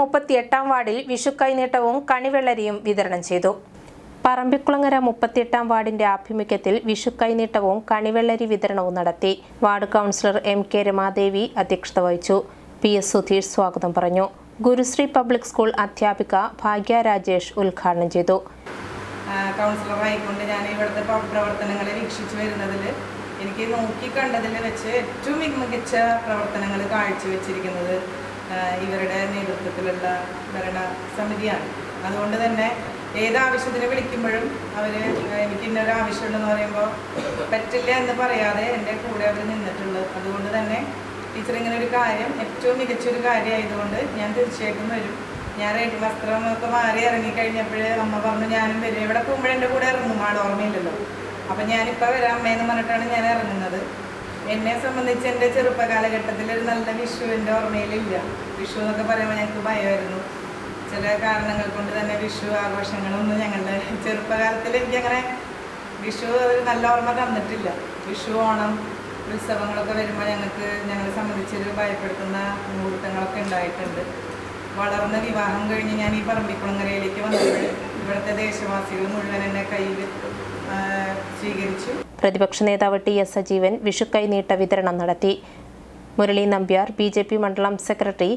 മുപ്പത്തിയെട്ടാം വാർഡിൽ വിഷു കൈനീട്ടവും കണിവെള്ളരിയും വിതരണം ചെയ്തു. പറമ്പിക്കുളങ്ങര മുപ്പത്തിയെട്ടാം വാർഡിന്റെ ആഭിമുഖ്യത്തിൽ വിഷു കൈനീട്ടവും കണിവെള്ളരി വിതരണവും നടത്തി. Ward councillor M K Ramadevi അധ്യക്ഷത വഹിച്ചു. പി എസ് സുധീഷ് സ്വാഗതം പറഞ്ഞു. ഗുരുശ്രീ പബ്ലിക് സ്കൂൾ അധ്യാപിക ഭാഗ്യ രാജേഷ് ഉദ്ഘാടനം ചെയ്തു. കൗൺസിലറായിക്കൊണ്ട് ഞാൻ ഇവിടുത്തെ പ്രവർത്തനങ്ങളെ വീക്ഷിച്ചു വരുന്നതിൽ എനിക്ക് നോക്കി കണ്ടതിൽ വെച്ച് ഏറ്റവും മികച്ച പ്രവർത്തനങ്ങൾ കാഴ്ചവെച്ചിരിക്കുന്നത് ഇവരുടെ നേതൃത്വത്തിലുള്ള ഭരണ സമിതിയാണ്. അതുകൊണ്ട് തന്നെ ഏതാവശ്യത്തിന് വിളിക്കുമ്പോഴും അവർ എനിക്ക് ഇന്നൊരു ആവശ്യമുണ്ടെന്ന് പറയുമ്പോൾ പറ്റില്ല എന്ന് പറയാതെ എന്റെ കൂടെ അവർ നിന്നിട്ടുള്ളത് അതുകൊണ്ട് തന്നെ ടീച്ചർ ഇങ്ങനെ ഒരു കാര്യം ഏറ്റവും മികച്ചൊരു കാര്യമായതുകൊണ്ട് ഞാൻ തീർച്ചയായിട്ടും വരും. ഞാൻ റെഡി വസ്ത്രമൊക്കെ മാറി ഇറങ്ങിക്കഴിഞ്ഞപ്പോൾ അമ്മ പറഞ്ഞു ഞാനും വരും. ഇവിടെ പോകുമ്പോഴെന്റെ കൂടെ ഇറങ്ങും. ആട് ഓർമ്മയില്ലല്ലോ. അപ്പം ഞാനിപ്പോൾ വരാം അമ്മയെന്ന് പറഞ്ഞിട്ടാണ് ഞാൻ ഇറങ്ങുന്നത്. എന്നെ സംബന്ധിച്ച് എന്റെ ചെറുപ്പകാലഘട്ടത്തിൽ ഒരു നല്ല വിഷു എന്റെ ഓർമ്മയിലില്ല. വിഷു എന്നൊക്കെ പറയുമ്പോൾ ഞങ്ങൾക്ക് ഭയമായിരുന്നു. ചില കാരണങ്ങൾ കൊണ്ട് തന്നെ വിഷു ആഘോഷങ്ങളൊന്നും ഞങ്ങളുടെ ചെറുപ്പകാലത്തിൽ എനിക്കങ്ങനെ വിഷു ഒരു നല്ല ഓർമ്മ തന്നിട്ടില്ല. വിഷു ഓണം ഉത്സവങ്ങളൊക്കെ വരുമ്പോൾ ഞങ്ങൾക്ക് ഞങ്ങളെ സംബന്ധിച്ചൊരു ഭയപ്പെടുത്തുന്ന മുഹൂർത്തങ്ങളൊക്കെ ഉണ്ടായിട്ടുണ്ട്. വളർന്ന വിവാഹം കഴിഞ്ഞ് ഞാൻ ഈ പറമ്പിക്കുളങ്ങരയിലേക്ക് വന്നപ്പോൾ ഇവിടുത്തെ ദേശവാസികൾ മുഴുവൻ എന്നെ കയ്യിൽ സ്വീകരിച്ചു. പ്രതിപക്ഷ നേതാവ് ടി എസ് സജീവൻ വിഷുക്കൈ നീട്ട വിതരണം നടത്തി. Murali Nambiar B J P മണ്ഡലം സെക്രട്ടറി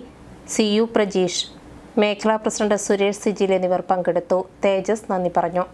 സി യു പ്രജീഷ് മേഖലാ പ്രസിഡന്റ് സുരേഷ് സിജിൽ എന്നിവർ പങ്കെടുത്തു. തേജസ് നന്ദി പറഞ്ഞു.